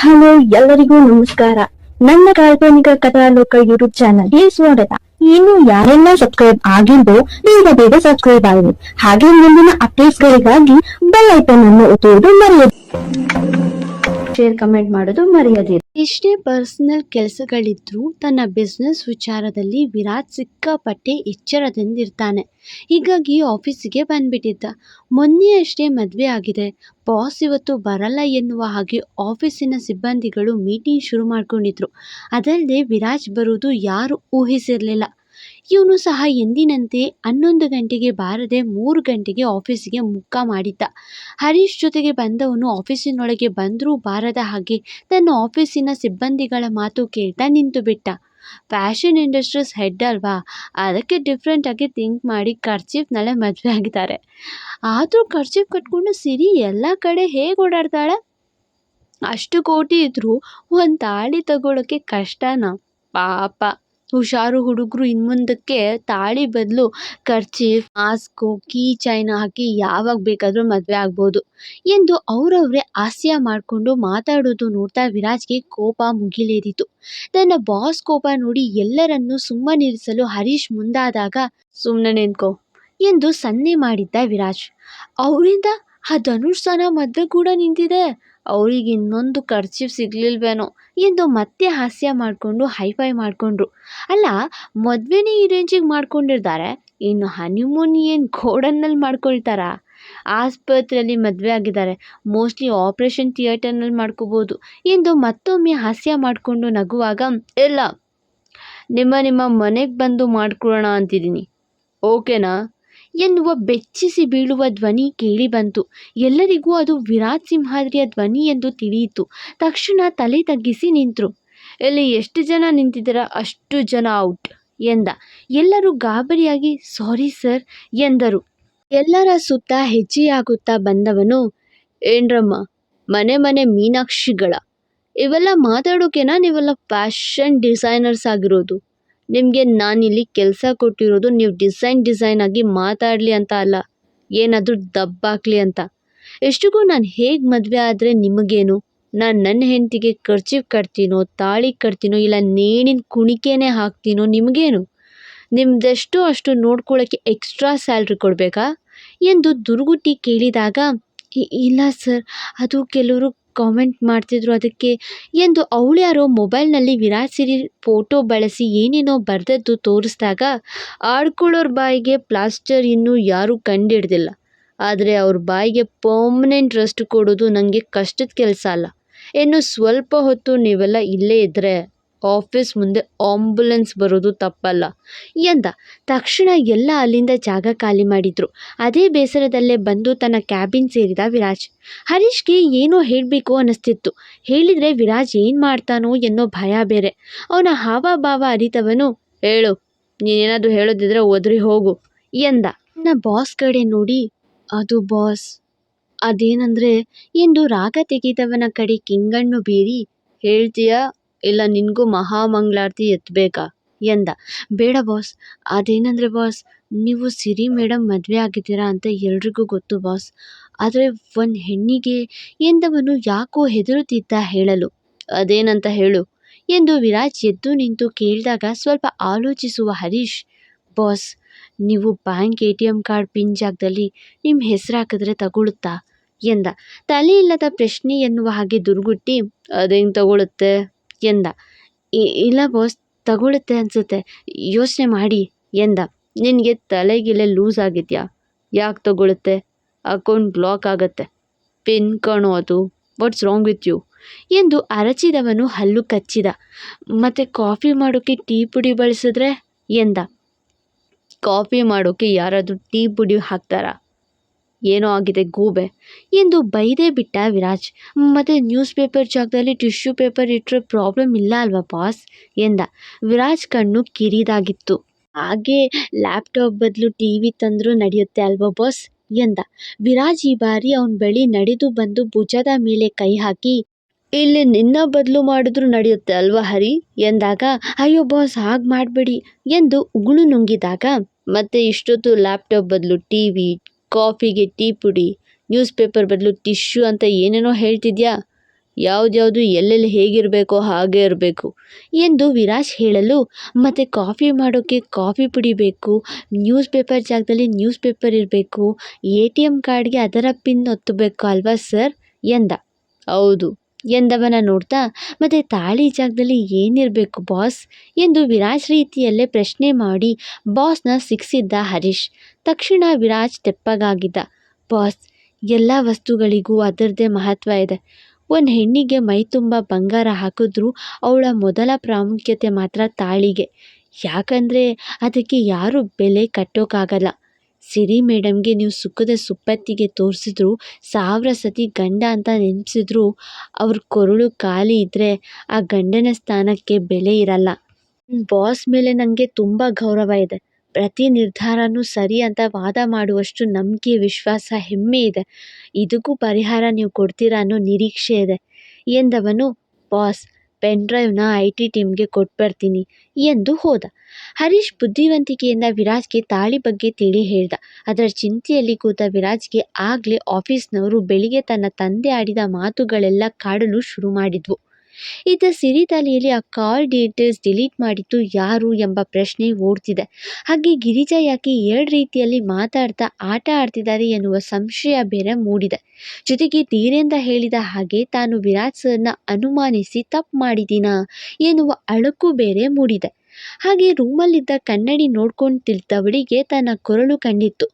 Hello, ಎಲ್ಲರಿಗೂ ನಮಸ್ಕಾರ. ನನ್ನ ಕಾಲ್ಪನಿಕ ಕಥಾಲೋಕ ಯೂಟ್ಯೂಬ್ ಚಾನಲ್ಗೆ ಸ್ವಾಗತ. ಇನ್ನು ಯಾರೆಲ್ಲ ಸಬ್ಸ್ಕ್ರೈಬ್ ಆಗಿದ್ದು ಬೇಗ ಬೇಗ ಸಬ್ಸ್ಕ್ರೈಬ್ ಆಗಿ. ಹಾಗೆ ಮುಂದಿನ ಅಪ್ಡೇಟ್ಸ್ ಗಳಿಗಾಗಿ ಬೆಲ್ ಐಕನ್ ಅನ್ನು ಒತ್ತುವುದು ಮರೆಯದು. ಶೇರ್ ಕಮೆಂಟ್ ಮಾಡೋದು ಮರೆಯದಿರಿ. ಎಷ್ಟೇ ಪರ್ಸನಲ್ ಕೆಲಸಗಳಿದ್ರೂ ತನ್ನ ಬಿಸ್ನೆಸ್ ವಿಚಾರದಲ್ಲಿ ವಿರಾಟ್ ಸಿಕ್ಕಾಪಟ್ಟೆ ಎಚ್ಚರದಿಂದಿರ್ತಾನೆ. ಹೀಗಾಗಿ ಆಫೀಸಿಗೆ ಬಂದ್ಬಿಟ್ಟಿದ್ದ. ಮೊನ್ನೆ ಅಷ್ಟೇ ಮದುವೆ ಆಗಿದೆ. ಬಾಸ್ ಇವತ್ತು ಬರಲ್ಲ ಎನ್ನುವ ಹಾಗೆ ಆಫೀಸಿನ ಸಿಬ್ಬಂದಿಗಳು ಮೀಟಿಂಗ್ ಶುರು ಮಾಡ್ಕೊಂಡಿದ್ರು. ಅದಲ್ಲದೆ ವಿರಾಜ್ ಬರುವುದು ಯಾರು ಊಹಿಸಿರಲಿಲ್ಲ. ಇವನು ಸಹ ಎಂದಿನಂತೆ ಹನ್ನೊಂದು ಗಂಟೆಗೆ ಬಾರದೆ ಮೂರು ಗಂಟೆಗೆ ಆಫೀಸಿಗೆ ಮುಖ ಮಾಡಿದ್ದ. ಹರೀಶ್ ಜೊತೆಗೆ ಬಂದವನು ಆಫೀಸಿನೊಳಗೆ ಬಂದರೂ ಬಾರದ ಹಾಗೆ ತನ್ನ ಆಫೀಸಿನ ಸಿಬ್ಬಂದಿಗಳ ಮಾತು ಕೇಳ್ತಾ ನಿಂತು ಬಿಟ್ಟ. ಫ್ಯಾಷನ್ ಇಂಡಸ್ಟ್ರೀಸ್ ಹೆಡ್ ಅಲ್ವಾ? ಅದಕ್ಕೆ ಡಿಫ್ರೆಂಟ್ ಆಗಿ ಥಿಂಕ್ ಮಾಡಿ ಕರ್ಚೀಫ್ನಲ್ಲೇ ಮದುವೆ ಆಗಿದ್ದಾರೆ. ಆದರೂ ಕರ್ಚೀಫ್ ಕಟ್ಕೊಂಡು ಸಿರಿ ಎಲ್ಲ ಕಡೆ ಹೇಗೆ ಓಡಾಡ್ತಾಳೆ? ಅಷ್ಟು ಕೋಟಿ ಇದ್ದರೂ ಒಂದು ತಾಳಿ ತಗೊಳ್ಳೋಕ್ಕೆ ಕಷ್ಟನಾ? ಪಾಪ. ಹುಷಾರು ಹುಡುಗರು ಇನ್ಮುಂದಕ್ಕೆ ತಾಳಿ ಬದಲು ಕರ್ಚೀಫ್, ಮಾಸ್ಕು, ಕೀ ಚೈನ್ ಹಾಕಿ ಯಾವಾಗ ಬೇಕಾದರೂ ಮದುವೆ ಆಗ್ಬೋದು ಎಂದು ಅವರವರೇ ಹಾಸ್ಯ ಮಾಡಿಕೊಂಡು ಮಾತಾಡೋದು ನೋಡ್ತಾ ವಿರಾಜ್ಗೆ ಕೋಪ ಮುಗಿಲೇರಿತು. ತನ್ನ ಬಾಸ್ ಕೋಪ ನೋಡಿ ಎಲ್ಲರನ್ನೂ ಸುಮ್ಮನಿರಿಸಲು ಹರೀಶ್ ಮುಂದಾದಾಗ ಸುಮ್ಮನೆ ನಿಂತ್ಕೋ ಎಂದು ಸನ್ನೆ ಮಾಡಿದ್ದ ವಿರಾಜ್. ಅವರಿಂದ ಆ ಧನುಷ್ ಸನ ಮದುವೆ ಕೂಡ ನಿಂತಿದೆ. ಅವರಿಗೆ ಇನ್ನೊಂದು ಖರ್ಚೀಫ್ ಸಿಗಲಿಲ್ವೇನೋ ಎಂದು ಮತ್ತೆ ಹಾಸ್ಯ ಮಾಡಿಕೊಂಡು, ಹೈಫೈ ಮಾಡಿಕೊಂಡ್ರು. ಅಲ್ಲ, ಮದುವೆನೇ ಈ ರೇಂಜಿಗೆ ಮಾಡ್ಕೊಂಡಿರ್ತಾರೆ ಇನ್ನು ಹನಿಮೂನ್ ಏನು ಗೋಡನ್ನಲ್ಲಿ ಮಾಡ್ಕೊಳ್ತಾರಾ? ಆಸ್ಪತ್ರೆಯಲ್ಲಿ ಮದುವೆ ಆಗಿದ್ದಾರೆ, ಮೋಸ್ಟ್ಲಿ ಆಪ್ರೇಷನ್ ಥಿಯೇಟರ್ನಲ್ಲಿ ಮಾಡ್ಕೋಬೋದು ಎಂದು ಮತ್ತೊಮ್ಮೆ ಹಾಸ್ಯ ಮಾಡಿಕೊಂಡು ನಗುವಾಗ, ಇಲ್ಲ, ನಿಮ್ಮ ನಿಮ್ಮ ಮನೆಗೆ ಬಂದು ಮಾಡ್ಕೊಳ್ಳೋಣ ಅಂತಿದ್ದೀನಿ. ಓಕೆನಾ? ಎನ್ನುವ ಬೆಚ್ಚಿಸಿ ಬೀಳುವ ಧ್ವನಿ ಕೇಳಿಬಂತು. ಎಲ್ಲರಿಗೂ ಅದು ವಿರಾಟ್ ಸಿಂಹಾದ್ರಿಯ ಧ್ವನಿ ಎಂದು ತಿಳಿಯಿತು. ತಕ್ಷಣ ತಲೆ ತಗ್ಗಿಸಿ ನಿಂತರು. ಇಲ್ಲಿ ಎಷ್ಟು ಜನ ನಿಂತಿದ್ದೀರ? ಅಷ್ಟು ಜನ ಔಟ್ ಎಂದ. ಎಲ್ಲರೂ ಗಾಬರಿಯಾಗಿ, ಸಾರಿ ಸರ್ ಎಂದರು. ಎಲ್ಲರ ಸುತ್ತ ಹೆಜ್ಜೆಯಾಗುತ್ತಾ ಬಂದವನು ಏನ್ರಮ್ಮ? ಮನೆ ಮನೆ ಮೀನಾಕ್ಷಿಗಳ. ಇವೆಲ್ಲ ಮಾತಾಡೋಕೆನಾ? ನೀವೆಲ್ಲ ಫ್ಯಾಷನ್ ಡಿಸೈನರ್ಸ್ ಆಗಿರೋದು. ನಿಮಗೆ ನಾನಿಲ್ಲಿ ಕೆಲಸ ಕೊಟ್ಟಿರೋದು ನೀವು ಡಿಸೈನ್ ಡಿಸೈನ್ ಆಗಿ ಮಾತಾಡಲಿ ಅಂತ ಅಲ್ಲ. ಏನಾದರೂ ದಬ್ಬಾಕ್ಲಿ ಅಂತ. ಎಷ್ಟಿಗೂ ನಾನು ಹೇಗೆ ಮದುವೆ ಆದರೆ ನಿಮಗೇನು? ನಾನು ನನ್ನ ಹೆಂಡತಿಗೆ ಖರ್ಚಿಗೆ ಕಟ್ತೀನೋ, ತಾಳಿ ಕಟ್ತೀನೋ, ಇಲ್ಲ ನೇಣಿನ ಕುಣಿಕೆನೇ ಹಾಕ್ತೀನೋ ನಿಮಗೇನು? ನಿಮ್ದೆಷ್ಟು ಅಷ್ಟು ನೋಡ್ಕೊಳ್ಳೋಕ್ಕೆ ಎಕ್ಸ್ಟ್ರಾ ಸ್ಯಾಲ್ರಿ ಕೊಡಬೇಕಾ? ಎಂದು ದುರ್ಗುಟ್ಟಿ ಕೇಳಿದಾಗ ಇಲ್ಲ ಸರ್, ಅದು ಕೆಲವರು ಕಾಮೆಂಟ್ ಮಾಡ್ತಿದ್ರು ಅದಕ್ಕೆ, ಎಂದು ಅವಳ್ಯಾರೋ ಮೊಬೈಲ್ನಲ್ಲಿ ವಿರಾಟ್ ಸಿರಿ ಫೋಟೋ ಬಳಸಿ ಏನೇನೋ ಬರೆದದ್ದು ತೋರಿಸಿದಾಗ, ಆಡ್ಕೊಳ್ಳೋರ ಬಾಯಿಗೆ ಪ್ಲಾಸ್ಟರ್ ಇನ್ನೂ ಯಾರೂ ಕಂಡಿಡ್ದಿಲ್ಲ. ಆದರೆ ಅವ್ರ ಬಾಯಿಗೆ ಪರ್ಮನೆಂಟ್ ರೆಸ್ಟ್ ಕೊಡೋದು ನನಗೆ ಕಷ್ಟದ ಕೆಲಸ ಅಲ್ಲ. ಇನ್ನು ಸ್ವಲ್ಪ ಹೊತ್ತು ನೀವೆಲ್ಲ ಇಲ್ಲೇ ಇದ್ದರೆ ಆಫೀಸ್ ಮುಂದೆ ಆಂಬುಲೆನ್ಸ್ ಬರೋದು ತಪ್ಪಲ್ಲ. ಎಂದ, ತಕ್ಷಣ ಎಲ್ಲ ಅಲ್ಲಿಂದ ಜಾಗ ಖಾಲಿ ಮಾಡಿದ್ರು. ಅದೇ ಬೇಸರದಲ್ಲೇ ಬಂದು ತನ್ನ ಕ್ಯಾಬಿನ್ ಸೇರಿದ ವಿರಾಜ್. ಹರೀಶ್ಗೆ ಏನೋ ಹೇಳಬೇಕು ಅನ್ನಿಸ್ತಿತ್ತು ಹೇಳಿದರೆ ವಿರಾಜ್ ಏನು ಮಾಡ್ತಾನೋ ಎನ್ನೋ ಭಯ ಬೇರೆ. ಅವನ ಹಾವಭಾವ ಅರಿತವನು, ಹೇಳು, ನೀನೇನಾದರೂ ಹೇಳೋದಿದ್ರೆ ಒದರಿ ಹೋಗು. ಎಂದ ನನ್ನ ಬಾಸ್ ಕಡೆ ನೋಡಿ, ಅದು ಬಾಸ್. ಅದೇನಂದ್ರೆ, ಎಂದು ರಾಗ ತೆಗೆದವನ ಕಡೆ ಕಿಂಗಣ್ಣು ಬೀರಿ, ಹೇಳ್ತೀಯಾ? ಇಲ್ಲ, ನಿನಗೂ ಮಹಾಮಂಗಳಾರತಿ ಎತ್ತಬೇಕಾ ಎಂದ. ಬೇಡ ಬಾಸ್. ಅದೇನಂದ್ರೆ ಬಾಸ್, ನೀವು ಸಿರಿ ಮೇಡಮ್ ಮದುವೆ ಆಗಿದ್ದೀರಾ ಅಂತ ಎಲ್ರಿಗೂ ಗೊತ್ತು ಬಾಸ್. ಆದರೆ ಒಂದು ಹೆಣ್ಣಿಗೆ ಎಂದವನು ಯಾಕೋ ಹೆದರುತ್ತಿದ್ದ ಹೇಳಲು. ಅದೇನಂತ ಹೇಳು? ಎಂದು ವಿರಾಜ್ ಎದ್ದು ನಿಂತು ಕೇಳಿದಾಗ ಸ್ವಲ್ಪ ಆಲೋಚಿಸುವ ಹರೀಶ್, ಬಾಸ್, ನೀವು bank A T M card pin ಜಾಗದಲ್ಲಿ ನಿಮ್ಮ ಹೆಸರು ಹಾಕಿದ್ರೆ ತಗೊಳುತ್ತಾ? ಎಂದ. ತಲೆ ಇಲ್ಲದ ಪ್ರಶ್ನೆ ಎನ್ನುವ ಹಾಗೆ ದುರ್ಗುಟ್ಟಿ ಅದೇನು ತಗೊಳುತ್ತೆ? ಎಂದ. "ಇ- ಇಲ್ಲ ಬಾಸ್ ತಗೊಳುತ್ತೆ ಅನಿಸುತ್ತೆ. ಯೋಚನೆ ಮಾಡಿ, ಎಂದ. ನಿನಗೆ ತಲೆಗಿಲೆ ಲೂಸ್ ಆಗಿದೆಯಾ? ಯಾಕೆ ತಗೊಳುತ್ತೆ ಅಕೌಂಟ್ ಬ್ಲಾಕ್ ಆಗತ್ತೆ. ಪಿನ್ ಕಣೋ ಅದು. ವಾಟ್ಸ್ ರಾಂಗ್ ವಿತ್ ಯು ಎಂದು ಅರಚಿದವನು ಹಲ್ಲು ಕಚ್ಚಿದ. ಮತ್ತು ಕಾಫಿ ಮಾಡೋಕ್ಕೆ ಟೀ ಪುಡಿ ಬಳಸಿದ್ರೆ? ಎಂದ. ಕಾಫಿ ಮಾಡೋಕ್ಕೆ ಯಾರಾದರೂ ಟೀ ಪುಡಿ ಹಾಕ್ತಾರಾ? ಏನೋ ಆಗಿದೆ ಗೂಬೆ ಎಂದು ಬೈದೇ ಬಿಟ್ಟ ವಿರಾಜ್. ಮತ್ತು ನ್ಯೂಸ್ ಪೇಪರ್ ಜಾಗದಲ್ಲಿ ಟಿಶ್ಯೂ ಪೇಪರ್ ಇಟ್ಟರೆ ಪ್ರಾಬ್ಲಮ್ ಇಲ್ಲ ಅಲ್ವಾ ಬಾಸ್ ಎಂದ. ವಿರಾಜ್ ಕಣ್ಣು ಕಿರಿದಾಗಿತ್ತು. ಹಾಗೆ ಲ್ಯಾಪ್ಟಾಪ್ ಬದಲು ಟಿ ವಿ ತಂದರೂ ನಡೆಯುತ್ತೆ ಅಲ್ವಾ ಬಾಸ್ ಎಂದ. ವಿರಾಜ್ ಈ ಬಾರಿ ಅವನ ಬಳಿ ನಡೆದು ಬಂದು ಭುಜದ ಮೇಲೆ ಕೈ ಹಾಕಿ, ಇಲ್ಲಿ ನಿನ್ನ ಬದಲು ಮಾಡಿದ್ರು ನಡೆಯುತ್ತೆ ಅಲ್ವಾ, ಹರಿ? ಎಂದಾಗ, ಅಯ್ಯೋ ಬಾಸ್ ಹಾಗೆ ಮಾಡಬೇಡಿ. ಎಂದು ಉಗುಳು ನುಂಗಿದಾಗ, ಮತ್ತೆ ಇಷ್ಟೊತ್ತು ಲ್ಯಾಪ್ಟಾಪ್ ಬದಲು ಟಿ ವಿ ಕಾಫಿಗೆ ಟೀ ಪುಡಿ ನ್ಯೂಸ್ ಪೇಪರ್ ಬದಲು ಟಿಶ್ಯೂ ಅಂತ ಏನೇನೋ ಹೇಳ್ತಿದ್ಯಾ? ಯಾವುದ್ಯಾವುದು, ಎಲ್ಲೆಲ್ಲಿ ಹೇಗಿರಬೇಕೋ ಹಾಗೆ ಇರಬೇಕು ಎಂದು ವಿರಾಜ್ ಹೇಳಲು, ಮತ್ತು ಕಾಫಿ ಮಾಡೋಕ್ಕೆ ಕಾಫಿ ಪುಡಿ ಬೇಕು ನ್ಯೂಸ್ ಪೇಪರ್ ಜಾಗದಲ್ಲಿ ನ್ಯೂಸ್ ಪೇಪರ್ ಇರಬೇಕು, ಎ ಟಿ ಎಂ ಕಾರ್ಡ್ಗೆ ಅದರ ಪಿನ್ ಒತ್ತಬೇಕು ಅಲ್ವಾ ಸರ್? ಎಂದ. ಹೌದು. ಎಂದವನ ನೋಡ್ತಾ, ಮತ್ತು ತಾಳಿ ಜಾಗದಲ್ಲಿ ಏನಿರಬೇಕು ಬಾಸ್? ಎಂದು ವಿರಾಜ್ ರೀತಿಯಲ್ಲೇ ಪ್ರಶ್ನೆ ಮಾಡಿ ಬಾಸ್ನ ಸಿಕ್ಸಿದ್ದ ಹರೀಶ್. ತಕ್ಷಣ ವಿರಾಜ್ ತೆಪ್ಪಗಾಗಿದ್ದ, ಬಾಸ್, ಎಲ್ಲ ವಸ್ತುಗಳಿಗೂ ಅದರದ್ದೇ ಮಹತ್ವ ಇದೆ. ಒಂದು ಹೆಣ್ಣಿಗೆ ಮೈ ತುಂಬ ಬಂಗಾರ ಹಾಕಿದ್ರೂ ಅವಳ ಮೊದಲ ಪ್ರಾಮುಖ್ಯತೆ ಮಾತ್ರ ತಾಳಿಗೆ. ಯಾಕಂದರೆ ಅದಕ್ಕೆ ಯಾರೂ ಬೆಲೆ ಕಟ್ಟೋಕ್ಕಾಗಲ್ಲ ಸಿರಿ ಮೇಡಮ್ಗೆ ನೀವು ಸುಖದ ಸುಪ್ಪತ್ತಿಗೆ ತೋರಿಸಿದ್ರು, ಸಾವಿರ ಸತಿ ಗಂಡ ಅಂತ ನೆನೆಸಿದ್ರು, ಅವ್ರ ಕೊರಳು ಖಾಲಿ ಇದ್ದರೆ ಆ ಗಂಡನ ಸ್ಥಾನಕ್ಕೆ ಬೆಲೆ ಇರಲ್ಲ. ಬಾಸ್ ಮೇಲೆ ನನಗೆ ತುಂಬ ಗೌರವ ಇದೆ. ಪ್ರತಿ ನಿರ್ಧಾರನೂ ಸರಿ ಅಂತ ವಾದ ಮಾಡುವಷ್ಟು ನಂಬಿಕೆ, ವಿಶ್ವಾಸ ಹೆಮ್ಮೆ ಇದೆ. ಇದಕ್ಕೂ ಪರಿಹಾರ ನೀವು ಕೊಡ್ತೀರಾ ಅನ್ನೋ ನಿರೀಕ್ಷೆ ಇದೆ. ಎಂದವನು, ಬಾಸ್ ಪೆನ್ ಡ್ರೈವ್ನ ಐ ಟಿ ಟೀಮ್ಗೆ ಕೊಟ್ಬರ್ತೀನಿ ಎಂದು ಹೋದ. ಹರೀಶ್ ಬುದ್ಧಿವಂತಿಕೆಯಿಂದ ವಿರಾಜ್ಗೆ ತಾಳಿ ಬಗ್ಗೆ ತಿಳಿ ಹೇಳ್ದ. ಅದರ ಚಿಂತೆಯಲ್ಲಿ ಕೂತ ವಿರಾಜ್ಗೆ ಆಗಲೇ ಆಫೀಸ್ನವರು ಬೆಳಿಗ್ಗೆ ತನ್ನ ತಂದೆ ಆಡಿದ ಮಾತುಗಳೆಲ್ಲ ಕಾಡಲು ಶುರು ಮಾಡಿದ್ವು. ಇತ್ತ ಸಿರಿ ತಲೆಯಲ್ಲಿ ಆ ಕಾಲ್ ಡೀಟೇಲ್ಸ್ ಡಿಲೀಟ್ ಮಾಡಿದ್ದು ಯಾರು ಎಂಬ ಪ್ರಶ್ನೆ ಓಡ್ತಿದೆ. ಹಾಗೆ ಗಿರಿಜಾ ಯಾಕೆ ಎರಡು ರೀತಿಯಲ್ಲಿ ಮಾತಾಡ್ತಾ ಆಟ ಆಡ್ತಿದ್ದಾರೆ ಎನ್ನುವ ಸಂಶಯ ಬೇರೆ ಮೂಡಿದೆ. ಜೊತೆಗೆ ಧೀರೇಂದ್ರ ಹೇಳಿದ ಹಾಗೆ, ತಾನು ವಿರಾಟ್ ಸರ್ನ ಅನುಮಾನಿಸಿ ತಪ್ಪು ಮಾಡಿದ್ದೀನಾ ಎನ್ನುವ ಅಳಕು ಬೇರೆ ಮೂಡಿದೆ. ಹಾಗೆ ರೂಮಲ್ಲಿದ್ದ ಕನ್ನಡಿ ನೋಡ್ಕೊಂಡು ತಿಳಿದವಳಿಗೆ ತನ್ನ ಕೊರಳು ಕಂಡಿತ್ತು.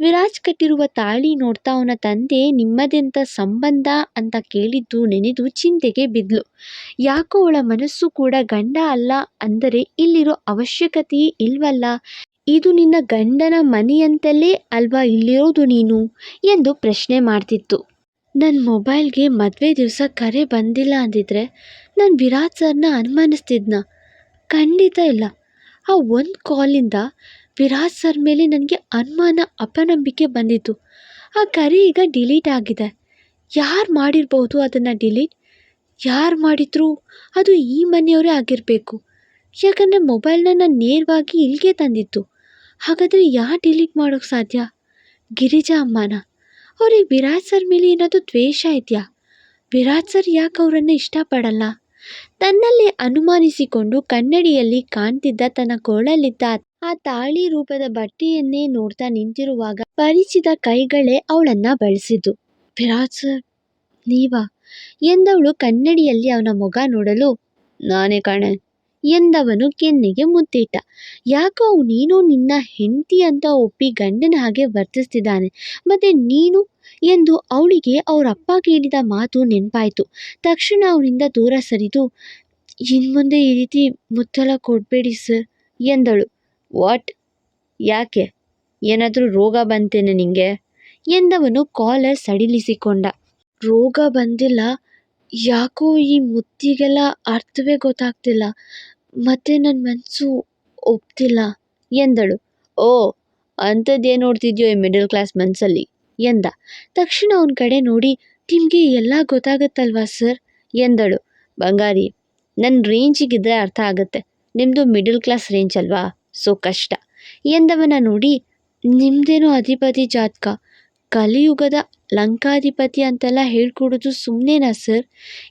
ವಿರಾಜ್ ಕಟ್ಟಿರುವ ತಾಳಿ ನೋಡ್ತಾ ಅವನ ತಂದೆ ನಿಮ್ಮದೆಂಥ ಸಂಬಂಧ ಅಂತ ಕೇಳಿದ್ದು ನೆನೆದು ಚಿಂತೆಗೆ ಬಿದ್ಲು. ಯಾಕೋ ಅವಳ ಮನಸ್ಸು ಕೂಡ ಗಂಡ ಅಲ್ಲ ಅಂದರೆ ಇಲ್ಲಿರೋ ಅವಶ್ಯಕತೆಯೇ ಇಲ್ವಲ್ಲ? ಇದು ನಿನ್ನ ಗಂಡನ ಮನೆಯಂತಲೇ ಅಲ್ವಾ ಇಲ್ಲಿರೋದು ನೀನು? ಎಂದು ಪ್ರಶ್ನೆ ಮಾಡ್ತಿತ್ತು. ನನ್ನ ಮೊಬೈಲ್ಗೆ ಮದುವೆ ದಿವಸ ಕರೆ ಬಂದಿಲ್ಲ ಅಂದಿದ್ರೆ ನಾನು ವಿರಾಜ್ ಸರ್ನ ಅನುಮಾನಿಸ್ತಿದ್ನ. ಖಂಡಿತ ಇಲ್ಲ. ಆ ಒಂದು ಕಾಲಿಂದ ವಿರಾಟ್ ಸರ್ ಮೇಲೆ ನನಗೆ ಅನುಮಾನ, ಅಪನಂಬಿಕೆ ಬಂದಿತ್ತು. ಆ ಕರೆ ಈಗ ಡಿಲೀಟ್ ಆಗಿದೆ. ಯಾರು ಮಾಡಿರ್ಬೋದು ಅದನ್ನು ಡಿಲೀಟ್? ಯಾರು ಮಾಡಿದ್ರು? ಅದು ಈ ಮನೆಯವರೇ ಆಗಿರಬೇಕು. ಯಾಕಂದರೆ ಮೊಬೈಲ್ನ ನಾನು ನೇರವಾಗಿ ಇಲ್ಲಿಗೆ ತಂದಿತ್ತು. ಹಾಗಾದರೆ ಯಾರು ಡಿಲೀಟ್ ಮಾಡೋಕ್ಕೆ ಸಾಧ್ಯ? ಗಿರಿಜಾ ಅಮ್ಮನ? ಅವ್ರಿಗೆ ವಿರಾಜ್ ಸರ್ ಮೇಲೆ ಏನಾದರೂ ದ್ವೇಷ ಇದೆಯಾ? ವಿರಾಜ್ ಸರ್ ಯಾಕೆ ಅವರನ್ನು ಇಷ್ಟಪಡಲ್ಲ? ತನ್ನಲ್ಲಿ ಅನುಮಾನಿಸಿಕೊಂಡು ಕನ್ನಡಿಯಲ್ಲಿ ಕಾಣ್ತಿದ್ದ ತನ್ನ ಕೊರಳಲ್ಲಿದ್ದ ಆ ತಾಳಿ ರೂಪದ ಬಟ್ಟೆಯನ್ನೇ ನೋಡ್ತಾ ನಿಂತಿರುವಾಗ ಪರಿಚಿತ ಕೈಗಳೇ ಅವಳನ್ನ ಬಳಸಿದ್ದು. ವಿರಾಜ್ ಸರ್, ನೀವಾ? ಎಂದವಳು ಕನ್ನಡಿಯಲ್ಲಿ ಅವನ ಮೊಗ ನೋಡಲು, ನಾನೇ ಕಾಣೆ, ಎಂದವನು ಕೆನ್ನೆಗೆ ಮುತ್ತಿಟ್ಟ ಯಾಕೋ ನೀನು ನಿನ್ನ ಹೆಂಡತಿ ಅಂತ ಒಪ್ಪಿ ಗಂಡನ ಹಾಗೆ ವರ್ತಿಸ್ತಿದ್ದಾನೆ, ಮತ್ತೆ ನೀನು? ಎಂದು ಅವಳಿಗೆ ಅವರಪ್ಪ ಕೇಳಿದ ಮಾತು ನೆನಪಾಯಿತು. ತಕ್ಷಣ ಅವನಿಂದ ದೂರ ಸರಿದು, ಇನ್ಮುಂದೆ ಈ ರೀತಿ ಮುತ್ತಲ ಕೊಡಬೇಡಿ ಸರ್, ಎಂದಳು. ವಾಟ್ ಯಾಕೆ? ಏನಾದರೂ ರೋಗ ಬಂತೇನೆ ನಿಂಗೆ? ಎಂದವನು ಕಾಲರ್ ಸಡಿಲಿಸಿಕೊಂಡ. ರೋಗ ಬಂದಿಲ್ಲ. ಯಾಕೋ ಈ ಮುತ್ತಿಗೆಲ್ಲ ಅರ್ಥವೇ ಗೊತ್ತಾಗ್ತಿಲ್ಲ. ಮತ್ತೆ ನನ್ನ ಮನಸ್ಸು ಒಪ್ತಿಲ್ಲ ಎಂದಳು. ಓ, ಅಂಥದ್ದೇನು ನೋಡ್ತಿದ್ಯೋ ಈ ಮಿಡಲ್ ಕ್ಲಾಸ್ ಮನಸ್ಸಲ್ಲಿ ಎಂದ. ತಕ್ಷಣ ಅವನ ಕಡೆ ನೋಡಿ ನಿಮಗೆ ಎಲ್ಲ ಗೊತ್ತಾಗುತ್ತಲ್ವಾ ಸರ್ ಎಂದಳು. ಬಂಗಾರಿ ನನ್ನ ರೇಂಜಿಗಿದ್ರೆ ಅರ್ಥ ಆಗುತ್ತೆ. ನಿಮ್ಮದು ಮಿಡಲ್ ಕ್ಲಾಸ್ ರೇಂಜ್ ಅಲ್ವಾ? ಸೊ ಕಷ್ಟ. ಎಂದವನ ನೋಡಿ ನಿಮ್ಮದೇನೋ ಅಧಿಪತಿ ಜಾತಕ. ಕಲಿಯುಗದ ಲಂಕಾಧಿಪತಿ ಅಂತೆಲ್ಲ ಹೇಳ್ಕೊಡೋದು ಸುಮ್ಮನೆನಾ ಸರ್?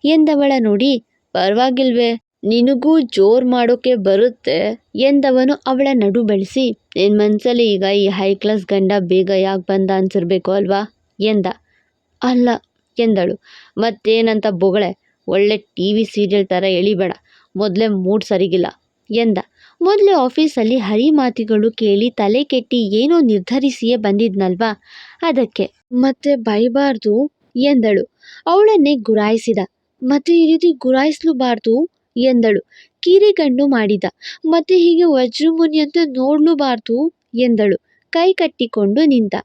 ಎಂದವಳ ನೋಡಿ, ಪರವಾಗಿಲ್ವೇ, ನಿನಗೂ ಜೋರು ಮಾಡೋಕೆ ಬರುತ್ತೆ. ಎಂದವನು ಅವಳ ನಡು ಬೆಳೆಸಿ ನಿನ್ನ ಮನಸ್ಸಲ್ಲಿ ಈಗ ಈ ಹೈ ಕ್ಲಾಸ್ ಗಂಡ ಬೇಗ ಯಾಕೆ ಬಂದ ಅನ್ಸಿರ್ಬೇಕು ಅಲ್ವಾ? ಎಂದ. ಅಲ್ಲ, ಎಂದಳು. ಮತ್ತೇನಂತ ಬೊಗಳೆ, ಒಳ್ಳೆ ಟಿ ವಿ ಸೀರಿಯಲ್ ಥರ ಎಳಿಬೇಡ. ಮೊದಲೇ ಮೂಡ್ ಸರಿಗಿಲ್ಲ. ಎಂದ. ಮೊದಲೇ ಆಫೀಸಲ್ಲಿ ಹರಿ ಮಾತುಗಳು ಕೇಳಿ ತಲೆ ಕೆಟ್ಟಿ ಏನೋ ನಿರ್ಧರಿಸಿಯೇ ಬಂದಿದ್ನಲ್ವಾ? ಅದಕ್ಕೆ, ಮತ್ತೆ ಬೈಬಾರ್ದು? ಎಂದಳು. ಅವಳನ್ನೇ ಗುರಾಯಿಸಿದ. ಮತ್ತೆ ಈ ರೀತಿ ಗುರಾಯಿಸ್ಲೂಬಾರ್ದು? ಎಂದಳು. ಕಿರಿಗಣ್ಣು ಮಾಡಿದ. ಮತ್ತೆ ಹೀಗೆ ವಜ್ರಮುನಿ ಅಂತ ನೋಡ್ಲೂಬಾರ್ದು? ಎಂದಳು. ಕೈ ಕಟ್ಟಿಕೊಂಡು ನಿಂತ.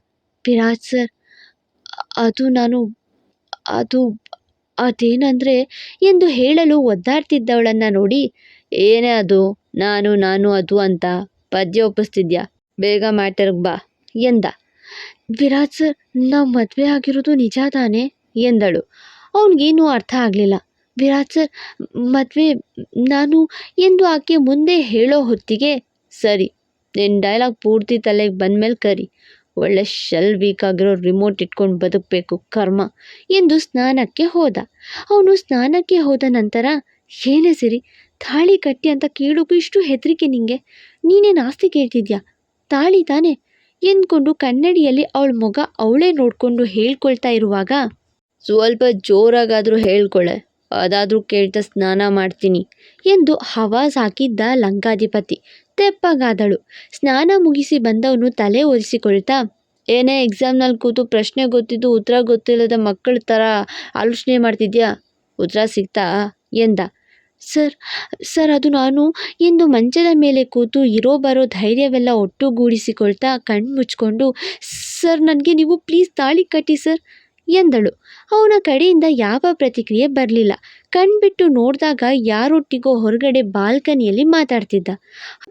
ವಿರಾಜ್ ಸರ್ ಅದು ನಾನು, ಅದು ಅದೇನಂದರೆ, ಎಂದು ಹೇಳಲು ಒದ್ದಾಡ್ತಿದ್ದವಳನ್ನು ನೋಡಿ, ಏನೇ ಅದು, ನಾನು ನಾನು ಅದು ಅಂತ ಪದ್ಯ ಒಪ್ಪಿಸ್ತಿದ್ಯಾ? ಬೇಗ ಮ್ಯಾಟರ್ಗೆ ಬಾ, ಎಂದ. ವಿರಾಜ್ ಸರ್, ನಾವು ಮದುವೆ ಆಗಿರೋದು ನಿಜ ತಾನೇ? ಎಂದಳು. ಅವನಿಗೇನೂ ಅರ್ಥ ಆಗಲಿಲ್ಲ. ವಿರಾಜ್ ಸರ್, ಮದುವೆ, ನಾನು ಎಂದು ಆಕೆ ಮುಂದೆ ಹೇಳೋ ಹೊತ್ತಿಗೆ, ಸರಿ ನಿನ್ನ ಡೈಲಾಗ್ ಪೂರ್ತಿ ತಲೆಗೆ ಬಂದಮೇಲೆ ಕರಿ. ಒಳ್ಳೆ ಶೆಲ್ ವೀಕ್ ಆಗಿರೋ ರಿಮೋಟ್ ಇಟ್ಕೊಂಡು ಬದುಕಬೇಕು, ಕರ್ಮ ಎಂದು ಸ್ನಾನಕ್ಕೆ ಹೋದ. ಅವನು ಸ್ನಾನಕ್ಕೆ ಹೋದ ನಂತರ, ಏನೇ ಸಿರಿ, ತಾಳಿ ಕಟ್ಟಿ ಅಂತ ಕೇಳೋಕ್ಕೂ ಇಷ್ಟು ಹೆದರಿಕೆ ನಿಂಗೆ? ನೀನೇನು ಆಸ್ತಿ ಕೇಳ್ತಿದ್ಯಾ? ತಾಳಿ ತಾನೆ? ಎಂದ್ಕೊಂಡು ಕನ್ನಡಿಯಲ್ಲಿ ಅವಳ ಮೊಗ ಅವಳೇ ನೋಡಿಕೊಂಡು ಹೇಳ್ಕೊಳ್ತಾ ಇರುವಾಗ, ಸ್ವಲ್ಪ ಜೋರಾಗಾದರೂ ಹೇಳ್ಕೊಳ್ಳೆ ಅದಾದರೂ ಕೇಳ್ತಾ ಸ್ನಾನ ಮಾಡ್ತೀನಿ ಎಂದು ಹವಾಜ್ ಹಾಕಿದ್ದ ಲಂಕಾಧಿಪತಿ. ತೆಪ್ಪಗಾದಳು. ಸ್ನಾನ ಮುಗಿಸಿ ಬಂದವನು ತಲೆ ಒರೆಸಿಕೊಳ್ತಾ ಏನೇ ಎಕ್ಸಾಮ್ನಲ್ಲಿ ಕೂತು ಪ್ರಶ್ನೆ ಗೊತ್ತಿದ್ದು ಉತ್ತರ ಗೊತ್ತಿಲ್ಲದ ಮಕ್ಕಳ ಥರ ಆಲೋಚನೆ ಮಾಡ್ತಿದ್ಯಾ? ಉತ್ತರ ಸಿಗ್ತಾ, ಎಂದ, ಸರ್ ಸರ್, ಅದು ನಾನು. ಎಂದು ಮಂಚದ ಮೇಲೆ ಕೂತು ಇರೋ ಬರೋ ಧೈರ್ಯವೆಲ್ಲ ಒಟ್ಟುಗೂಡಿಸಿಕೊಳ್ತಾ ಕಣ್ಣು ಮುಚ್ಕೊಂಡು ಸರ್, ನನಗೆ ನೀವು ಪ್ಲೀಸ್ ತಾಳಿ ಕಟ್ಟಿ, ಸರ್, ಎಂದಳು. ಅವನ ಕಡೆಯಿಂದ ಯಾವ ಪ್ರತಿಕ್ರಿಯೆ ಬರಲಿಲ್ಲ. ಕಣ್ಬಿಟ್ಟು ನೋಡಿದಾಗ ಯಾರೊಟ್ಟಿಗೋ ಹೊರಗಡೆ ಬಾಲ್ಕನಿಯಲ್ಲಿ ಮಾತಾಡ್ತಿದ್ದ.